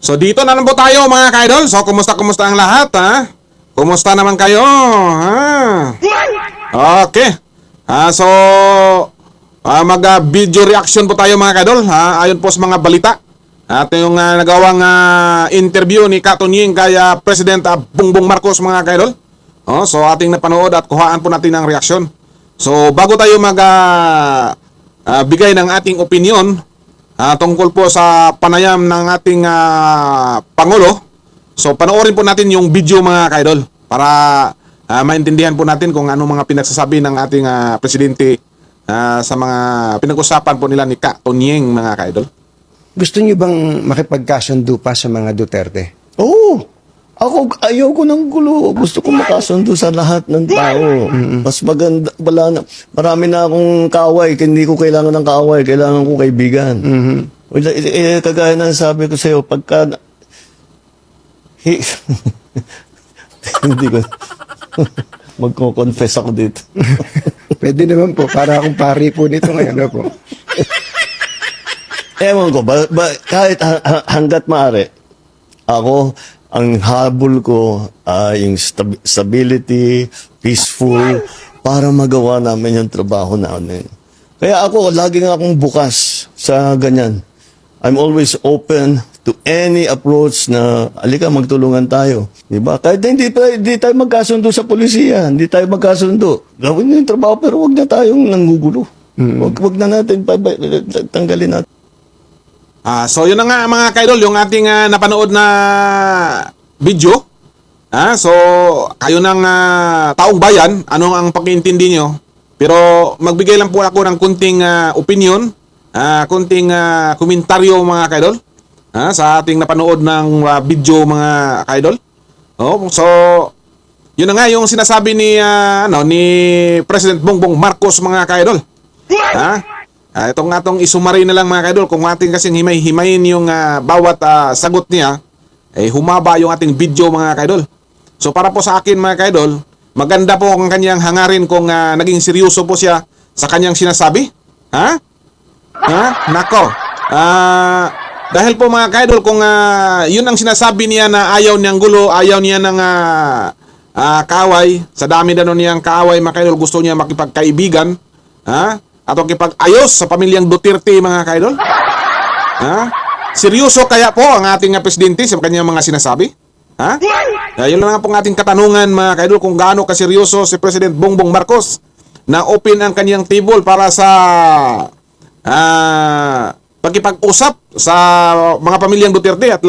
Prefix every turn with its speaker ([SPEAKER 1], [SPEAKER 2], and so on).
[SPEAKER 1] So dito na lang po tayo mga kaidol. So kumusta kumusta ang lahat ha? Kumusta naman kayo? Ha? Okay. Ah, so ah, mag ah, video reaction po tayo mga kaidol ha? Ayon po sa mga balita. At yung ah, nagawang ah, interview ni Katunying kay ah, President ah, Bongbong Marcos mga kaidol. Oh, so ating napanood at kuhaan po natin ang reaksyon. So bago tayo mag ah, ah, bigay ng ating opinion ah, tungkol po sa panayam ng ating ah, Pangulo, so panoorin po natin yung video mga kaidol para ah, maintindihan po natin kung ano mga pinagsasabi ng ating ah, presidente ah, sa mga pinag-usapan po nila ni Ka Tonyeng mga kaidol.
[SPEAKER 2] Gusto niyo bang makipagkasundo pa sa mga Duterte?
[SPEAKER 3] Oo. Ako, ayaw ko ng gulo. Gusto ko makasundo sa lahat ng tao. Mas maganda, wala na, marami na akong kaaway. Hindi ko kailangan ng kaaway. Kailangan ko kaibigan. Wala, eh, eh, kagaya ng sabi ko sa'yo, pagka, Hi- hindi ko, magko-confess ako dito.
[SPEAKER 2] Pwede naman po, para akong pari po nito ngayon. Ano po?
[SPEAKER 3] Ewan ko, ba, ba, kahit ha- ha- hanggat maaari, ako, ang habol ko ay yung stab- stability, peaceful, para magawa namin yung trabaho namin. Kaya ako, lagi nga akong bukas sa ganyan. I'm always open to any approach na, alika, magtulungan tayo. Di ba? Kahit hindi, hindi tayo magkasundo sa polisiya, hindi tayo magkasundo. Gawin nyo yung trabaho, pero wag na tayong nanggugulo. Wag, wag na natin, tanggalin natin.
[SPEAKER 1] Ah, so yun na nga mga kaidol, yung ating ah, napanood na video. Ah, so kayo ng ah, taong bayan, ano ang pag-iintindi nyo? Pero magbigay lang po ako ng kunting ah, opinion, ah, kunting ah, komentaryo mga kaidol. Ah, sa ating napanood ng ah, video mga kaidol. Oh, so yun na nga yung sinasabi ni ah, ano ni President Bongbong Marcos mga kaidol. Ha? Ah, itong atong isumari na lang mga kaidol kung ating kasing himay-himayin yung ah, bawat ah, sagot niya eh humaba yung ating video mga kaidol. So para po sa akin mga kaidol, maganda po ang kanyang hangarin kung ah, naging seryoso po siya sa kanyang sinasabi. Ha? Ha? Nako. Ah, dahil po mga kaidol kung ah, yun ang sinasabi niya na ayaw niyang gulo, ayaw niya ng ah, ah, kaaway, sa dami na niyang kaaway mga kaidol, gusto niya makipagkaibigan, ha? At makipag-ayos sa pamilyang Duterte mga kaidol. Ha? Seryoso kaya po ang ating presidente sa kanyang mga sinasabi? Ha? Uh, yun lang po ang ating katanungan mga kaidol kung gaano kaseryoso si President Bongbong Marcos na open ang kanyang table para sa ah pagkipag-usap sa mga pamilyang Duterte at lalo